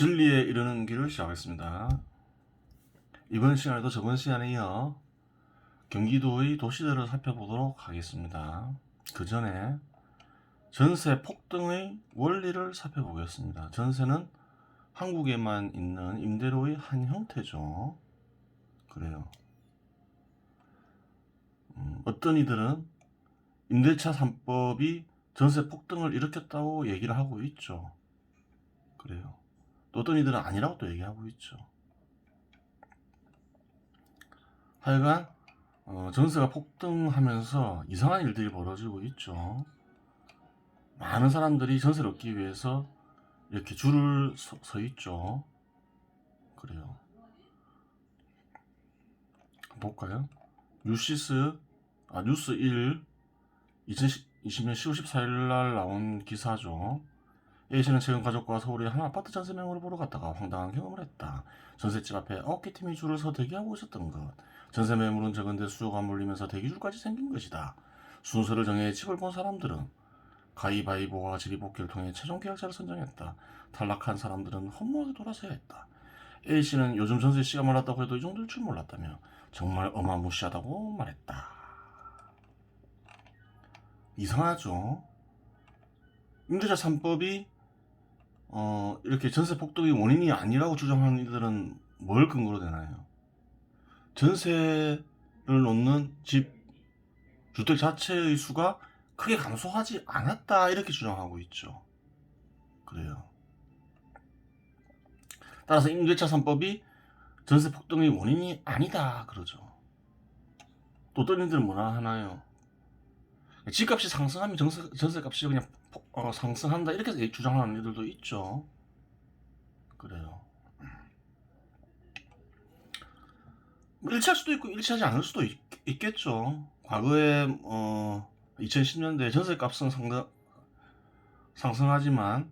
진리에 이르는 길을 시작하겠습니다. 이번 시간에도 저번 시간에 이어 경기도의 도시들을 살펴보도록 하겠습니다. 그 전에 전세 폭등의 원리를 살펴보겠습니다. 전세는 한국에만 있는 임대료의 한 형태죠. 그래요. 음, 어떤 이들은 임대차 3법이 전세 폭등을 일으켰다고 얘기를 하고 있죠. 어떤 이들은 아니라고 또 얘기하고 있죠. 하여간 어, 전세가 폭등하면서 이상한 일들이 벌어지고 있죠. 많은 사람들이 전세를 얻기 위해서 이렇게 줄을 서, 서 있죠. 그래요. 볼까요? 뉴시스 아 뉴스 1 2020년 10월 14일 날 나온 기사죠. A씨는 최근 가족과 서울의 한 아파트 전세 명으로 보러 갔다가 황당한 경험을 했다. 전셋집 앞에 어깨 팀이 줄을 서 대기하고 있었던 것. 전세 매물은 적은데 수요가 몰리면서 대기줄까지 생긴 것이다. 순서를 정해 집을 본 사람들은 가위바위보와 지리복귀를 통해 최종 계약자를 선정했다. 탈락한 사람들은 허무하게 돌아서야 했다. A씨는 요즘 전세 씨가 몰랐다고 해도 이 정도일 줄 몰랐다며 정말 어마무시하다고 말했다. 이상하죠? 임대차 3법이 어, 이렇게 전세 폭등이 원인이 아니라고 주장하는 이들은 뭘 근거로 되나요? 전세를 놓는 집 주택 자체의 수가 크게 감소하지 않았다 이렇게 주장하고 있죠. 그래요. 따라서 임대차 3법이 전세 폭등의 원인이 아니다 그러죠. 또 어떤 이들은 뭐라 하나요? 집값이 상승하면 전세, 전세값이 그냥 폭- 어, 상승한다 이렇게 주장하는 이들도 있죠. 그래요. 뭐 일치할 수도 있고 일치하지 않을 수도 있, 겠죠 과거에 어, 2010년대 전세 값은 상당, 상승하지만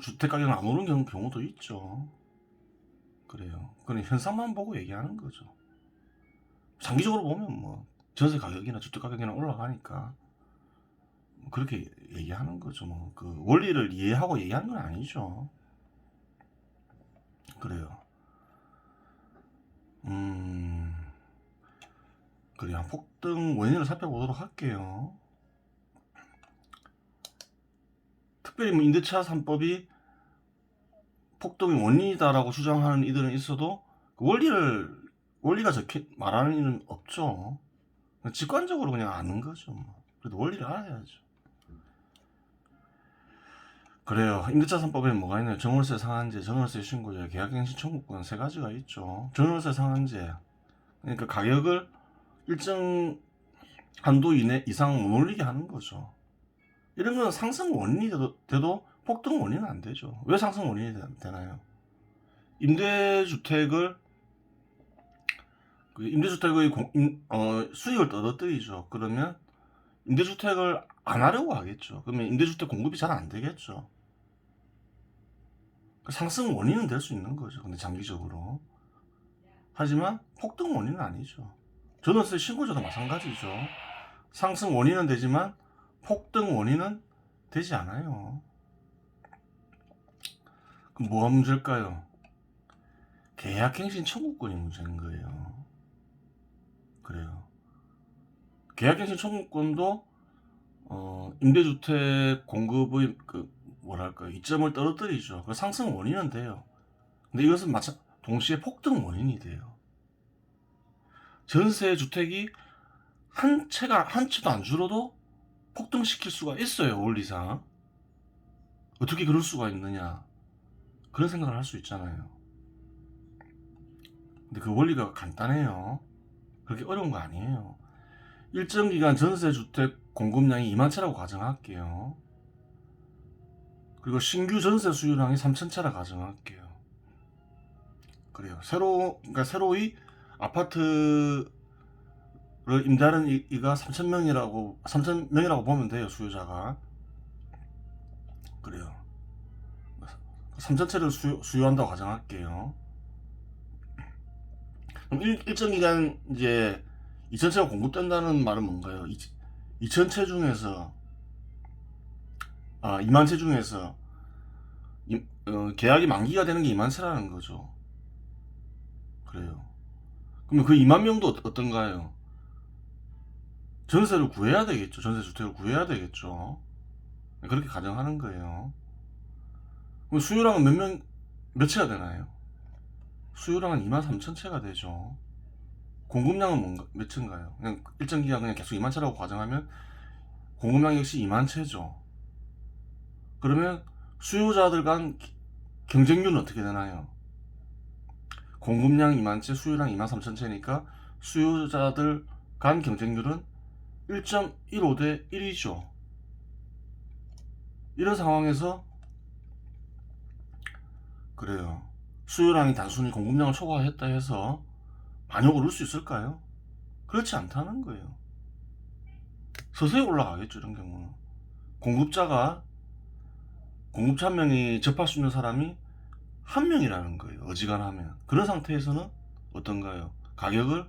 주택 가격은 안 오르는 경우, 경우도 있죠. 그래요. 그건 현상만 보고 얘기하는 거죠. 장기적으로 보면 뭐 전세 가격이나 주택 가격이나 올라가니까 그렇게 얘기하는 거죠. 뭐 그 원리를 이해하고 얘기하는 건 아니죠. 그래요. 음, 그래요. 폭등 원인을 살펴보도록 할게요. 특별히 뭐 임대차 3법이 폭등의 원인이다라고 주장하는 이들은 있어도 그 원리를 원리가 적혀 말하는 이는 없죠. 직관적으로 그냥 아는 거죠. 뭐. 그래도 원리를 알아야죠. 그래요. 임대차 3법에 뭐가 있나요? 정월세 상한제, 전월세 신고제, 계약갱신 청구권 세 가지가 있죠. 전월세 상한제. 그러니까 가격을 일정 한도 이내 이상 못 올리게 하는 거죠. 이런 건 상승 원인이 돼도, 돼도 폭등 원인은 안 되죠. 왜 상승 원인이 되- 되나요? 임대주택을 그 임대주택의 공- 임- 어, 수익을 떨어뜨리죠. 그러면 임대주택을 안 하려고 하겠죠. 그러면 임대주택 공급이 잘 안 되겠죠. 그 상승 원인은 될 수 있는 거죠. 근데 장기적으로. 하지만 폭등 원인은 아니죠. 전월세 신고제도 마찬가지죠. 상승 원인은 되지만 폭등 원인은 되지 않아요. 그럼 뭐가 문제일까요? 계약갱신 청구권이 문제인 거예요. 그래요. 계약갱신 청구권도 어, 임대주택 공급의 그 뭐랄까 이점을 떨어뜨리죠. 그 상승 원인은 돼요. 근데 이것은 마찬 동시에 폭등 원인이 돼요. 전세 주택이 한 채가 한 채도 안 줄어도 폭등시킬 수가 있어요 원리상. 어떻게 그럴 수가 있느냐 그런 생각을 할 수 있잖아요. 근데 그 원리가 간단해요. 그렇게 어려운 거 아니에요. 일정 기간 전세 주택 공급량이 2만 채라고 가정할게요. 그리고 신규 전세 수요량이 3천 채라 가정할게요. 그래요. 새로 그러니까 새로이 아파트를 임대하는 이- 이가 3천 명이라고 3천 명이라고 보면 돼요 수요자가. 그래요. 3천 채를 수요, 수요한다고 가정할게요. 그럼 일, 일정 기간 이제 2천 채가 공급된다는 말은 뭔가요? 2천 채 중에서 아 2만 채 중에서 어, 계약이 만기가 되는 게 2만 채라는 거죠. 그래요. 그러면 그 2만 명도 어- 어떤가요? 전세를 구해야 되겠죠. 전세 주택을 구해야 되겠죠. 그렇게 가정하는 거예요. 그럼 수요량은 몇 명, 몇 채가 되나요? 수요량은 2만 3천 채가 되죠. 공급량은 뭔가, 몇 채인가요? 그냥 일정 기간 그냥 계속 2만 채라고 가정하면 공급량 역시 2만 채죠. 그러면 수요자들 간 기- 경쟁률은 어떻게 되나요? 공급량 2만 채, 수요량 2만 3천 채니까 수요자들 간 경쟁률은 1.15 대 1이죠. 이런 상황에서 그래요. 수요량이 단순히 공급량을 초과했다 해서 많이 오를 수 있을까요? 그렇지 않다는 거예요. 서서히 올라가겠죠, 이런 경우는. 공급자가, 한 명이 접할 수 있는 사람이 한 명이라는 거예요. 어지간하면. 그런 상태에서는 어떤가요? 가격을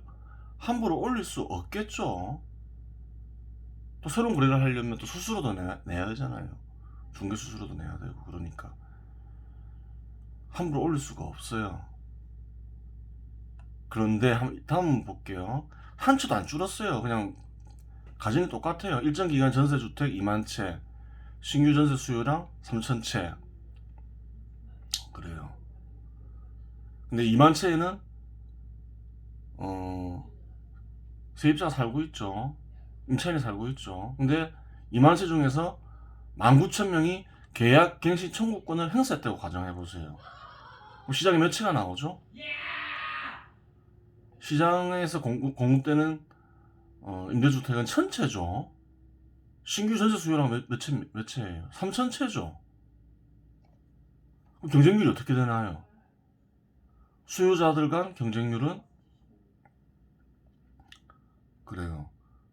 함부로 올릴 수 없겠죠. 또 새로운 거래를 하려면 또 수수료도 내야, 내야 되잖아요. 중개 수수료도 내야 되고, 그러니까. 함부로 올릴 수가 없어요. 그런데 한- 다음 볼게요. 한 채도 안 줄었어요. 그냥 가정이 똑같아요. 일정 기간 전세 주택 2만 채, 신규 전세 수요량 3천 채. 그래요. 근데 2만 채에는 어 세입자가 살고 있죠. 임차인이 살고 있죠. 근데 2만 채 중에서 19,000명이 계약 갱신 청구권을 행사했다고 가정해 보세요. 시장에 몇 채가 나오죠? 시장에서 공급, 공급되는 어, 임대주택은 천채죠. 신규 전세 수요량 몇, 몇, 채, 몇 채예요? 3천 채죠. 그럼 경쟁률이 어떻게 되나요? 수요자들 간 경쟁률은 그래요.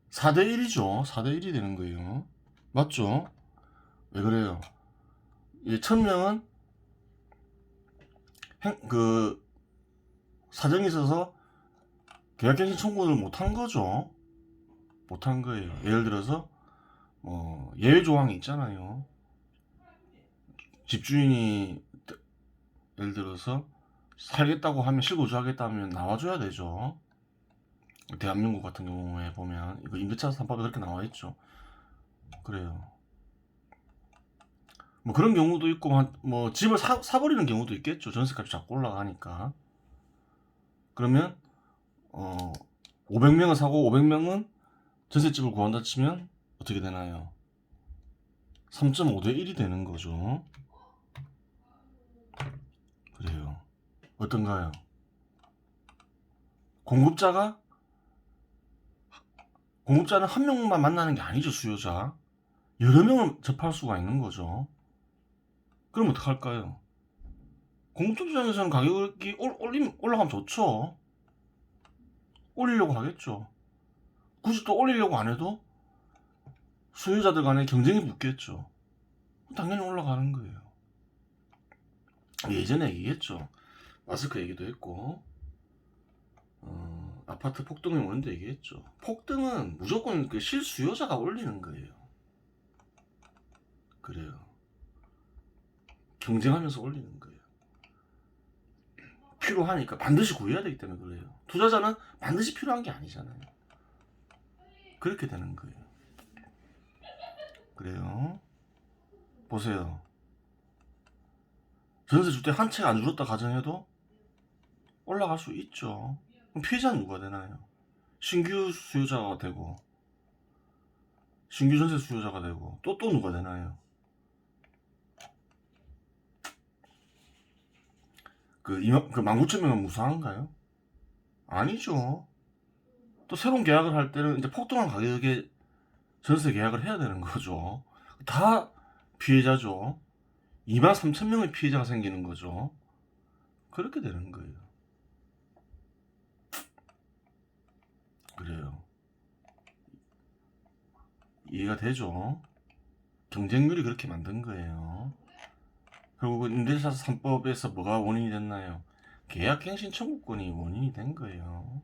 4대 1이죠. 4대 1이 되는 거예요. 맞죠? 왜 그래요? 이 1000명은 행, 그 사정이 있어서 계약갱신 청구를 못한 거죠. 못한 거예요. 예를 들어서 뭐 예외 조항이 있잖아요. 집주인이 예를 들어서 살겠다고 하면 실거주하겠다 하면 나와줘야 되죠. 대한민국 같은 경우에 보면 이거 임대차 3법에 그렇게 나와 있죠. 그래요. 뭐 그런 경우도 있고 한- 뭐 집을 사, 사버리는 경우도 있겠죠. 전세값이 자꾸 올라가니까. 그러면 어 500명을 사고 500명은 전셋집을 구한다 치면 어떻게 되나요? 3.5대 1이 되는 거죠. 그래요. 어떤가요? 공급자가 공급자는 한 명만 만나는 게 아니죠, 수요자. 여러 명을 접할 수가 있는 거죠. 그럼 어떡할까요? 공급자 입장에서는 가격이 올, 올림, 올라가면 좋죠. 올리려고 하겠죠. 굳이 또 올리려고 안 해도 수요자들 간에 경쟁이 붙겠죠. 당연히 올라가는 거예요. 예전에 얘기했죠. 마스크 얘기도 했고, 어, 아파트 폭등이 오는데 얘기했죠. 폭등은 무조건 그 실수요자가 올리는 거예요. 그래요. 경쟁하면서 올리는 거예요. 필요하니까 반드시 구해야 되기 때문에 그래요. 투자자는 반드시 필요한 게 아니잖아요. 그렇게 되는 거예요. 그래요. 보세요. 전세 주택 한 채가 안 줄었다 가정해도 올라갈 수 있죠. 그럼 피해자는 누가 되나요? 신규 수요자가 되고 신규 전세 수요자가 되고 또 또 누가 되나요? 그, 이만, 그 19,000명은 무사한가요? 아니죠. 또 새로운 계약을 할 때는 이제 폭등한 가격에 전세 계약을 해야 되는 거죠. 다 피해자죠. 2만 3천 명의 피해자가 생기는 거죠. 그렇게 되는 거예요. 그래요. 이해가 되죠? 경쟁률이 그렇게 만든 거예요. 결국 임대차 3법에서 뭐가 원인이 됐나요? 계약갱신 청구권이 원인이 된 거예요.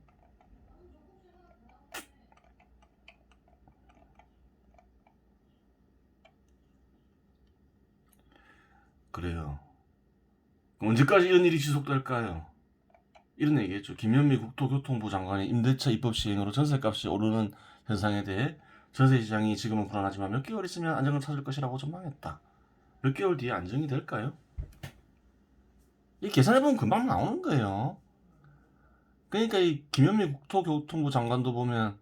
그래요. 언제까지 이런 일이 지속될까요? 이런 얘기했죠. 김현미 국토교통부 장관이 임대차 입법 시행으로 전세값이 오르는 현상에 대해 전세 시장이 지금은 불안하지만 몇 개월 있으면 안정을 찾을 것이라고 전망했다. 몇 개월 뒤에 안정이 될까요? 이 계산해보면 금방 나오는 거예요. 그러니까 이 김현미 국토교통부 장관도 보면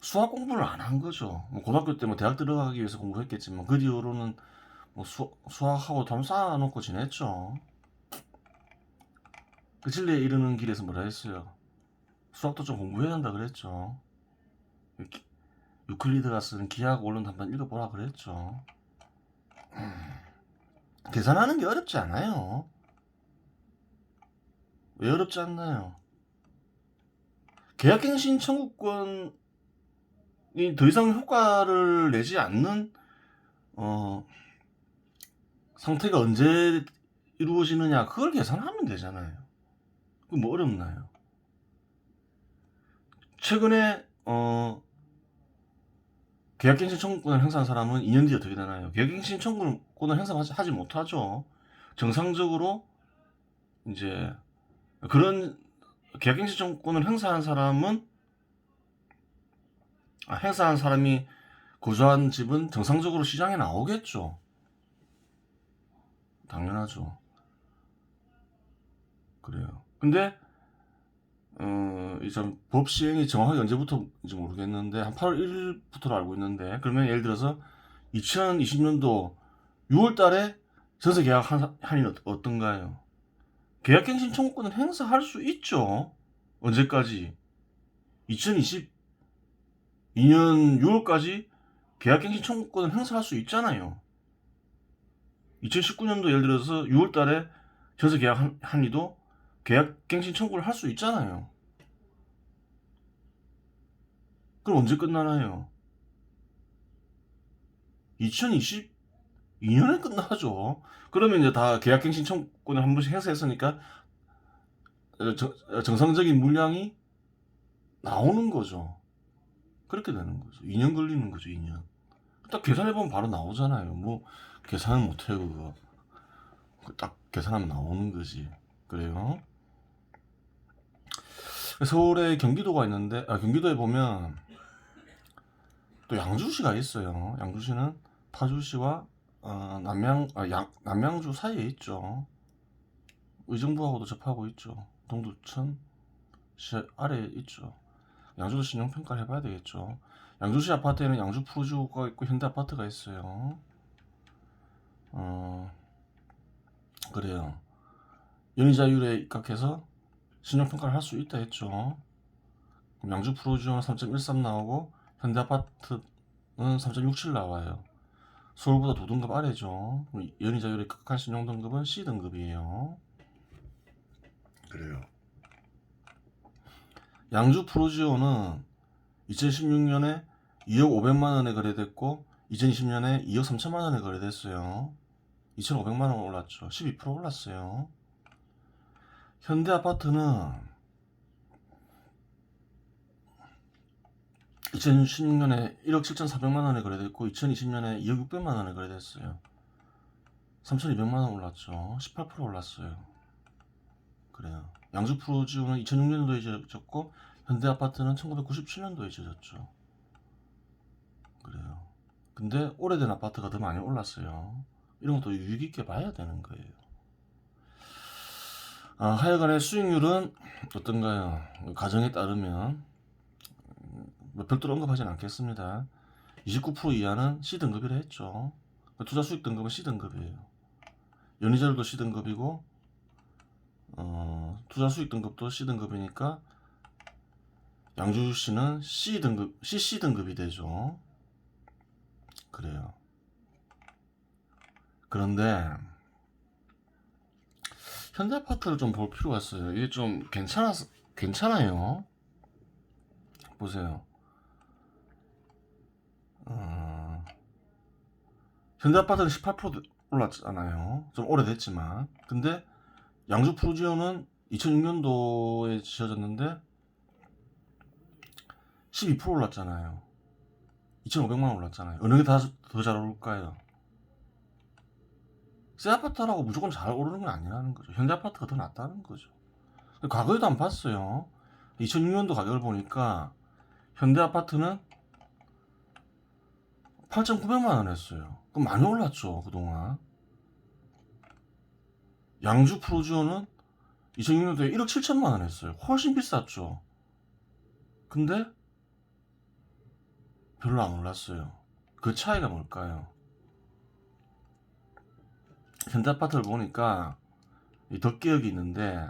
수학 공부를 안 한 거죠. 뭐 고등학교 때 뭐 대학 들어가기 위해서 공부했겠지만 그 뒤로는 뭐 수, 수학하고 담 쌓아놓고 지냈죠. 그 진리에 이르는 길에서 뭐라 했어요? 수학도 좀 공부해야 한다 그랬죠. 기- 유클리드가 쓰는 기하학 원론 한번 읽어보라 그랬죠. 음, 계산하는 게 어렵지 않아요. 왜 어렵지 않나요? 계약갱신 청구권이 더 이상 효과를 내지 않는 어, 상태가 언제 이루어지느냐 그걸 계산하면 되잖아요. 그 뭐 어렵나요? 최근에 어, 계약갱신 청구권을 행사한 사람은 2년 뒤에 어떻게 되나요? 계약갱신 청구권을 행사하지 하지 못하죠. 정상적으로 이제 그런 계약갱신 청구권을 행사한 사람은 아, 행사한 사람이 거주한 집은 정상적으로 시장에 나오겠죠. 당연하죠. 그래요. 근데 어, 이제 법 시행이 정확하게 언제부터인지 모르겠는데 한 8월 1일부터로 알고 있는데 그러면 예를 들어서 2020년도 6월 달에 전세 계약 한, 한이 어- 어떤가요? 계약갱신 청구권을 행사할 수 있죠. 언제까지? 2022년 6월까지 계약갱신 청구권을 행사할 수 있잖아요. 2019년도 예를 들어서 6월 달에 전세 계약 한- 한리도 계약 갱신 청구를 할 수 있잖아요. 그럼 언제 끝나나요? 2022년에 끝나죠. 그러면 이제 다 계약 갱신 청구권을 한 번씩 정, 어, 정상적인 물량이 나오는 거죠. 그렇게 되는 거죠. 2년 걸리는 거죠, 2년. 딱 계산해보면 바로 나오잖아요. 뭐, 계산은 못해요, 그거. 그딱 계산하면 나오는 거지. 그래요. 서울에 경기도가 있는데, 아, 경기도에 보면 또 양주시가 있어요. 양주시는 파주시와 어, 남양, 아, 양, 남양주 사이에 있죠. 의정부하고도 접하고 있죠. 동두천 시 아래에 있죠. 양주도 신용평가를 해봐야 되겠죠. 양주시 아파트에는 양주 푸르주가 있고 현대 아파트가 있어요. 어, 그래요. 연이자율에 입각해서 신용평가를 할 수 있다 했죠. 양주 프로지오는 3.13 나오고 현대 아파트는 3.67 나와요. 서울보다 두 등급 아래죠. 그럼 연이자율에 입각한 신용 등급은 C 등급이에요. 그래요. 양주 프로지오는 2016년에 2억 500만 원에 거래됐고 2020년에 2억 3천만 원에 거래됐어요. 2,500만 원 올랐죠. 12% 올랐어요. 현대 아파트는 2016년에 1억 7,400만 원에 거래됐고 2020년에 2억 600만 원에 거래됐어요. 3,200만 원 올랐죠. 18% 올랐어요. 그래요. 양주 프로지오는 2006년도에 지어졌고 현대 아파트는 1997년도에 지어졌죠. 그래요. 근데 오래된 아파트가 더 많이 올랐어요. 이런 것도 유익 있게 봐야 되는 거예요. 아, 하여간에 수익률은 어떤가요? 가정에 따르면 음, 뭐 별도로 언급하진 않겠습니다. 29% 이하는 C등급이라 했죠. 투자 수익 등급은 C등급이에요. 연이자율도 C등급이고 어, 투자 수익 등급도 C등급이니까 양주시는 C등급, CC 등급이 되죠. 그래요. 그런데 현대 아파트를 좀 볼 필요가 있어요. 이게 좀 괜찮아 괜찮아요. 보세요. 어, 현대 아파트는 18% 올랐잖아요. 좀 오래됐지만. 근데 양주 프루지오는 2006년도에 지어졌는데 12% 올랐잖아요. 2,500만 원 올랐잖아요. 어느 게 더 잘 오를까요? 새 아파트라고 무조건 잘 오르는 건 아니라는 거죠. 현대 아파트가 더 낫다는 거죠. 과거에도 안 봤어요. 2006년도 가격을 보니까 현대 아파트는 8,900만 원 했어요. 그럼 많이 올랐죠, 그동안. 양주 프로지오는 2006년도에 1억 7천만 원 했어요. 훨씬 비쌌죠. 근데 별로 안 올랐어요. 그 차이가 뭘까요? 현대 아파트를 보니까 이 덕기역이 있는데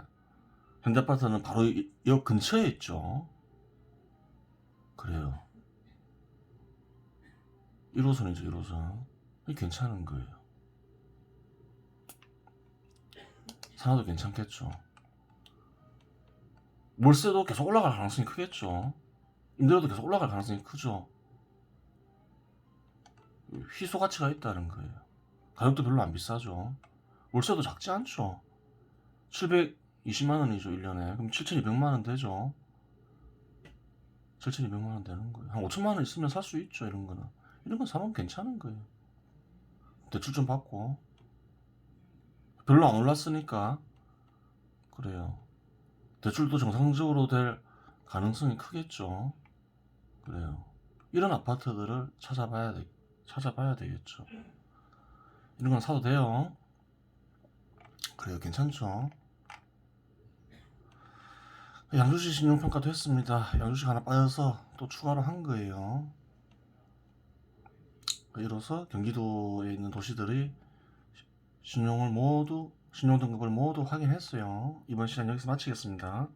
현대 아파트는 바로 이- 역 근처에 있죠. 그래요. 1호선이죠, 1호선. 이게 괜찮은 거예요. 산화도 괜찮겠죠. 월세도 계속 올라갈 가능성이 크겠죠. 임대료도 계속 올라갈 가능성이 크죠. 희소 가치가 있다는 거예요. 가격도 별로 안 비싸죠. 월세도 작지 않죠. 720만 원이죠, 1년에. 그럼 7,200만 원 되죠. 7,200만 원 되는 거예요. 한 5천만 원 있으면 살 수 있죠, 이런 거는. 이런 건 사면 괜찮은 거예요. 대출 좀 받고. 별로 안 올랐으니까. 그래요. 대출도 정상적으로 될 가능성이 크겠죠. 그래요. 이런 아파트들을 찾아봐야 돼, 찾아봐야 되겠죠. 이런 건 사도 돼요. 그래요. 괜찮죠. 양주시 신용평가도 했습니다. 양주시가 하나 빠져서 또 추가로 한 거예요. 이로써 경기도에 있는 도시들이 신용을 모두 신용 등급을 모두 확인했어요. 이번 시간 여기서 마치겠습니다.